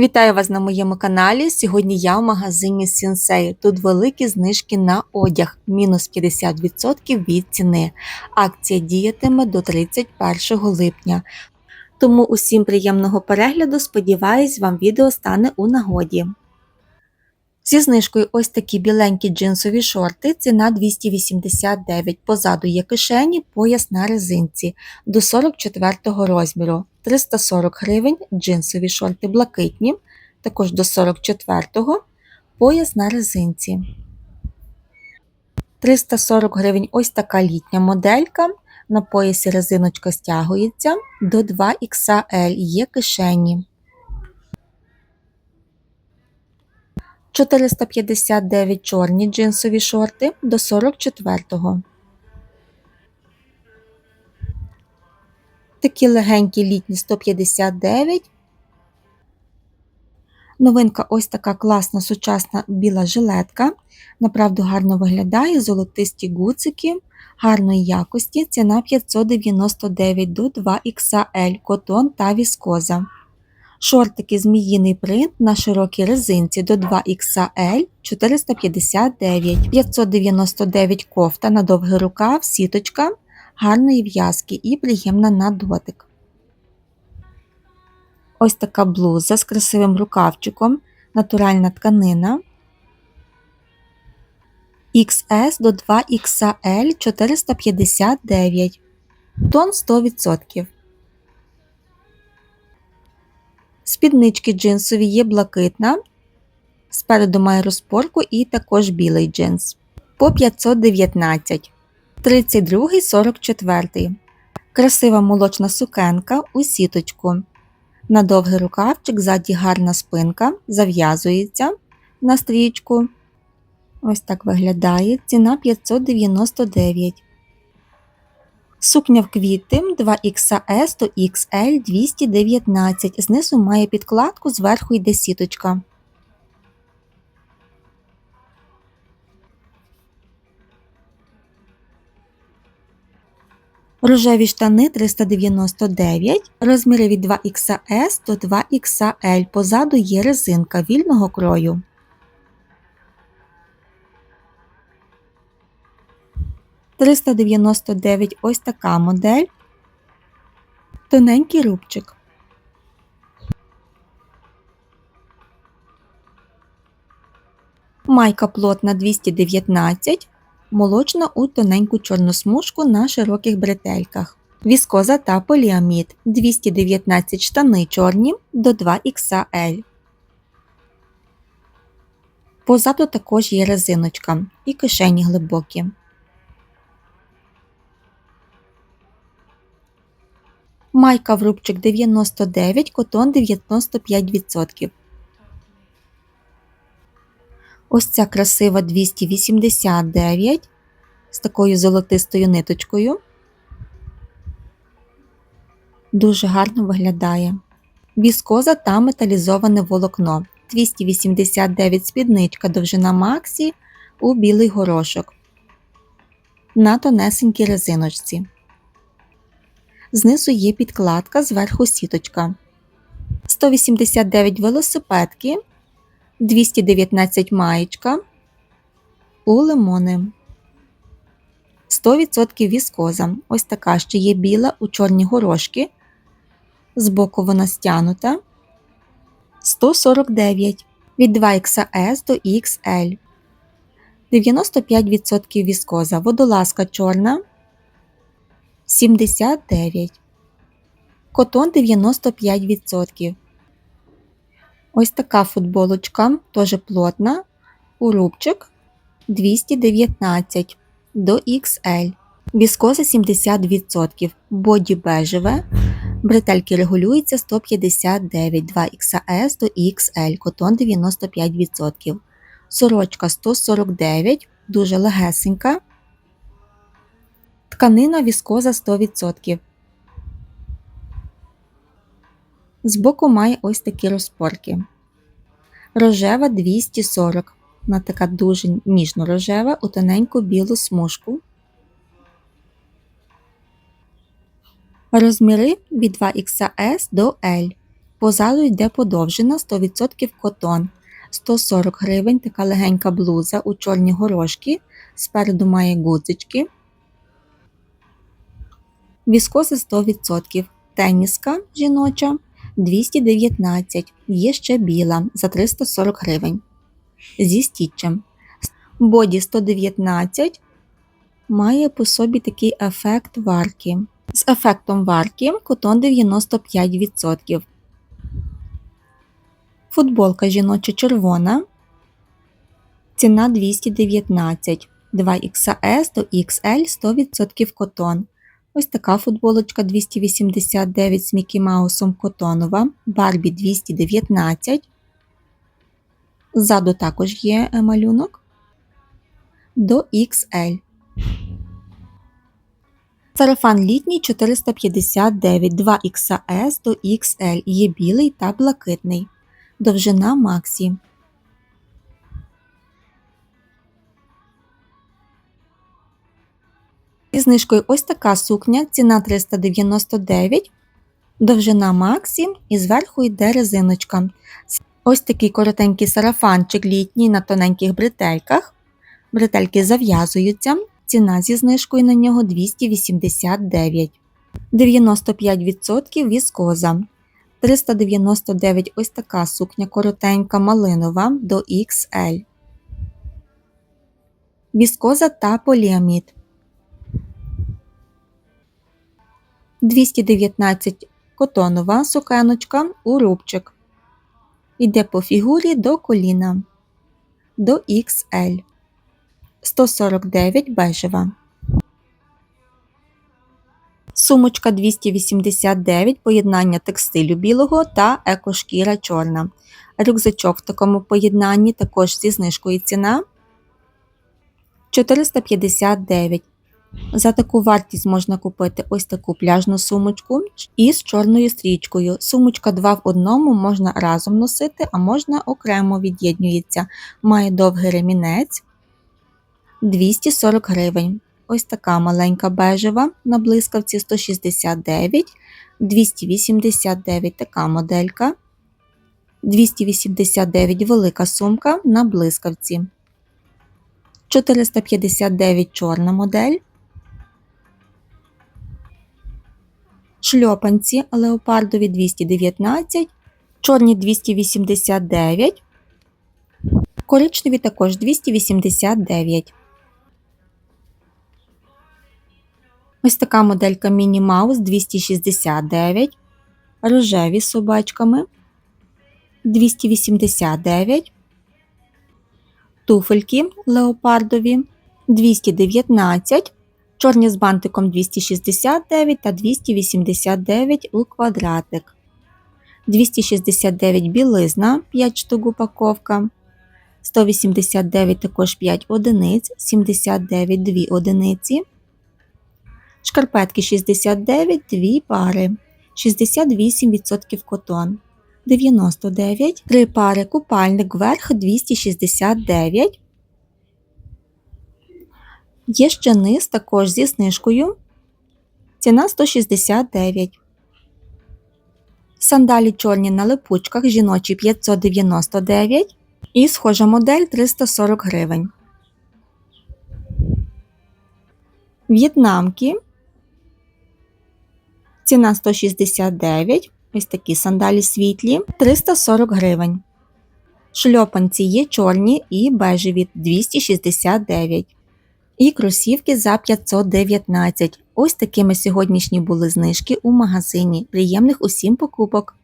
Вітаю вас на моєму каналі. Сьогодні я в магазині Сінсей. Тут великі знижки на одяг, мінус 50% від ціни. Акція діятиме до 31 липня. Тому усім приємного перегляду, сподіваюсь, вам відео стане у нагоді. Зі знижкою ось такі біленькі джинсові шорти, ціна 289. Позаду є кишені, пояс на резинці до 44 розміру. 340 гривень джинсові шорти блакитні, також до 44-го, пояс на резинці. 340 гривень ось така літня моделька. На поясі резиночка стягується до 2XL є кишені. 459 чорні джинсові шорти до 44-го. Такі легенькі літні 159. Новинка ось така класна сучасна біла жилетка. Направду гарно виглядає, золотисті гуцики, гарної якості, ціна 599 до 2XL, котон та віскоза. Шортики зміїний принт на широкій резинці до 2XL 459, 599 кофта на довгий рукав, сіточка гарної в'язки і приємна на дотик. Ось така блуза з красивим рукавчиком, натуральна тканина. XS до 2XL 459, тон 100%. Спіднички джинсові є блакитна. Спереду має розпорку і також білий джинс. По 519. 32 44 Красива молочна сукенка у сіточку. На довгий рукавчик, ззаді гарна спинка, зав'язується на стрічку. Ось так виглядає. Ціна 599. Сукня в квіти 2XS до XL 219. Знизу має підкладку, зверху йде сіточка. Рожеві штани 399, розміри від 2XS до 2XL. Позаду є резинка вільного крою. Триста дев'яносто дев'ять ось така модель. Тоненький рубчик. Майка плотна 219 молочна у тоненьку чорну смужку на широких бретельках. Віскоза та поліамід 219 штани чорні до 2XL. Позаду також є резиночка і кишені глибокі. Майка в рубчик 99, котон 95%. Ось ця красива 289 з такою золотистою ниточкою. Дуже гарно виглядає. Віскоза та металізоване волокно. 289 спідничка довжина Максі у білий горошок. На тонесенькій резиночці. Знизу є підкладка, зверху сіточка. 189 велосипедки 219 маєчка у лимони. 100% віскоза. Ось така ще є біла у чорні горошки. Збоку вона стянута. 149 від 2XS до XL. 95% віскоза. Водолазка чорна. 79. Котон 95%. Ось така футболочка, теж плотна, у рубчик 219 до XL. Віскоза 70%, боді бежеве, бретельки регулюються 159 2XS до XL, котон 95%. Сорочка 149, дуже легесенька. Тканина віскоза 100%. Збоку має ось такі розпорки. Рожева 240. Вона така дуже ніжно рожева у тоненьку білу смужку. Розміри від 2XS до L. Позаду йде подовжена 100% котон. 140 гривень така легенька блуза у чорні горошки. Спереду має гудзички. Віскози 100%. Теніска жіноча 219. Є ще біла за 340 гривень. Зі стічем. Боді 119 має по собі такий ефект варки. З ефектом варки котон 95%. Футболка жіноча червона. Ціна 219 2XS до XL 100% котон. Ось така футболочка 289 з Мікі Маусом котонова, Барбі 219. Ззаду також є е, малюнок до XL. Сарафан літній 459 2XS до XL. Є білий та блакитний. Довжина Максі. Зі знижкою ось така сукня, ціна 399, довжина Максі і зверху йде резиночка. Ось такий коротенький сарафанчик літній на тоненьких бретельках. Бретельки зав'язуються, ціна зі знижкою на нього 289, 95% віскоза. 399 ось така сукня коротенька малинова до XL. Віскоза та поліамід. 219 котонова сукеночка у рубчик. Йде по фігурі до коліна до XL. 149 бежева. Сумочка 289 поєднання текстилю білого та екошкіра чорна. Рюкзачок в такому поєднанні також зі знижкою ціна 459. За таку вартість можна купити ось таку пляжну сумочку із чорною стрічкою. Сумочка 2 в одному можна разом носити, а можна окремо від'єднюється. Має довгий ремінець 240 гривень. Ось така маленька бежева на блискавці 169, 289 така моделька, 289 велика сумка на блискавці, 459 чорна модель, шльопанці леопардові 219, чорні 289, коричневі також 289. Ось така моделька Міні Маус 269, рожеві з собачками 289, туфельки леопардові 219, чорні з бантиком 269 та 289 у квадратик. 269 білизна 5 штук упаковка. 189 також 5 одиниць, 79 2 одиниці. Шкарпетки 69, 2 пари, 68% котон, 99, 3 пари купальник вверх 269. Є ще низ також зі знижкою. Ціна 169. Сандалі чорні на липучках жіночі 599 і схожа модель 340 гривень. В'єтнамки Ціна 169, ось такі сандалі світлі 340 гривень. Шльопанці є чорні і бежеві 269. І кросівки за 519. Ось такими сьогоднішні були знижки у магазині. Приємних усім покупок!